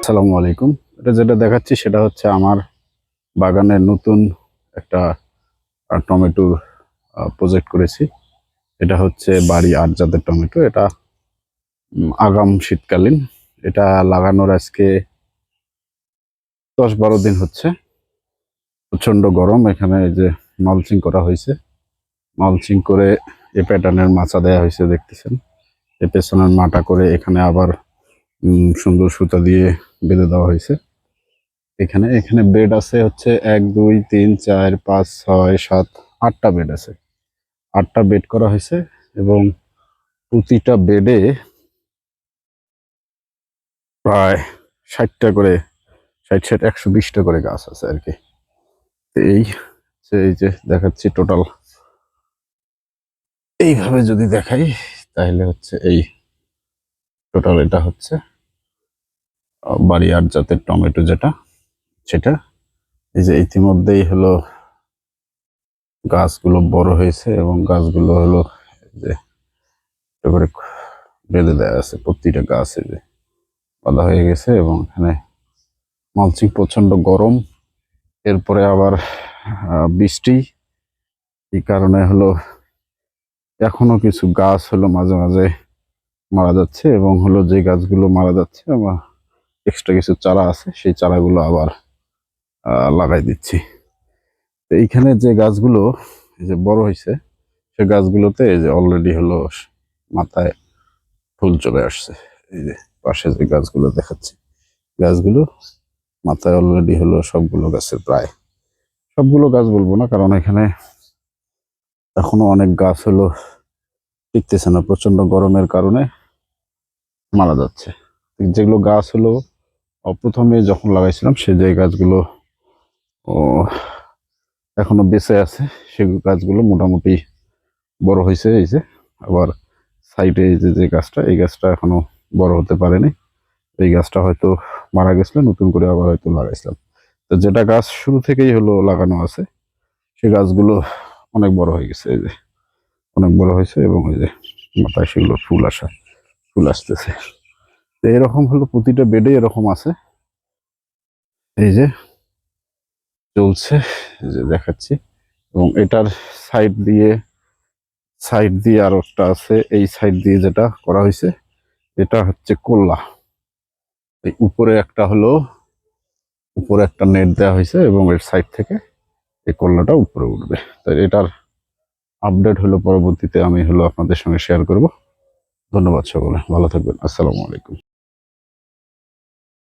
আসসালামু আলাইকুম। এটা যেটা দেখাচ্ছি সেটা হচ্ছে আমার বাগানের নতুন একটা টমেটোর প্রজেক্ট করেছি। এটা হচ্ছে বাড়ি আট জাতের টমেটো। এটা আগাম শীতকালীন। এটা লাগানোর আজকে দশ বারো দিন হচ্ছে। প্রচণ্ড গরম। এখানে যে মালচিং করা হয়েছে। মালচিং করে এ প্যাটার্নের মাচা দেওয়া হয়েছে, দেখতেছেন। এ পেছনের মাটা করে এখানে আবার সুন্দর সুতা দিয়ে বেঁধে দেওয়া হয়েছে। এখানে এখানে বেড আছে হচ্ছে এক, দুই, তিন, চার, পাঁচ, ছয়, সাত, আটটা বেড আছে। আটটা বেড করা হয়েছে এবং প্রতিটা বেডে প্রায় ষাটটা করে, ষাট ষাট, একশো বিশটা করে গাছ আছে আর কি। এই এই যে দেখাচ্ছি টোটাল এইভাবে যদি দেখাই তাহলে হচ্ছে এই টোটাল এটা হচ্ছে বাড়ি আট জাতের টমেটো যেটা, সেটা। এই যে ইতিমধ্যেই হলো গাছগুলো বড় হয়েছে এবং গাছগুলো হলো যে একেবারে বেঁধে দেওয়া আছে, প্রতিটা গাছ যে বাঁধা হয়ে গেছে এবং এখানে মালচিং প্রচণ্ড গরম। এরপরে আবার বৃষ্টি, এই কারণে হলো এখনও কিছু গাছ হলো মাঝে মাঝে মারা যাচ্ছে এবং হলো যে গাছগুলো মারা যাচ্ছে, আমার এক্সট্রা কিছু চারা আছে, সেই চারাগুলো আবার লাগাই দিচ্ছি। তো এইখানে যে গাছগুলো, এই যে বড় হয়েছে সে গাছগুলোতে এই যে অলরেডি হলো মাথায় ফুল চলে আসছে। এই যে পাশে যে গাছগুলো দেখাচ্ছি, গাছগুলো মাথায় অলরেডি হলো সবগুলো গাছের প্রায়। সবগুলো গাছ বলব না, কারণ এখানে এখনও অনেক গাছ হলো, টিকতেছে না প্রচণ্ড গরমের কারণে মারা যাচ্ছে। যেগুলো গাছ হলো প্রথমে যখন লাগাইছিলাম, সে যে গাছগুলো এখনও বেঁচে আছে, সে গাছগুলো মোটামুটি বড় হয়েছে, এই যে আবার সাইডে এই যে যে গাছটা, এই গাছটা এখনও বড় হতে পারেনি। এই গাছটা হয়তো মারা গেছিল, নতুন করে আবার হয়তো লাগাইছিলাম। তো যেটা গাছ শুরু থেকেই হলো লাগানো আছে, সে গাছগুলো অনেক বড় হয়ে গেছে, এই যে। অনেক বড় হয়েছে এবং এই যে মাথায় সেগুলো ফুল আসা, ফুল আসতেছে। এরকম হলো প্রতিটা বেডে এরকম আছে। এই যে চলছে যে দেখাচ্ছি। এবং এটার সাইড দিয়ে সাইড দিয়ে আরও একটা আছে। এই সাইড দিয়ে যেটা করা হয়েছে, এটা হচ্ছে কোল্লা। এই উপরে একটা হলো, উপরে একটা নেট দেওয়া হয়েছে এবং এর সাইড থেকে এই কল্লাটা উপরে উঠবে। তাই এটার আপডেট হলো, পরবর্তীতে আমি হলো আপনাদের সঙ্গে শেয়ার করব। ধন্যবাদ সকলে, ভালো থাকবেন, আসসালামু আলাইকুম।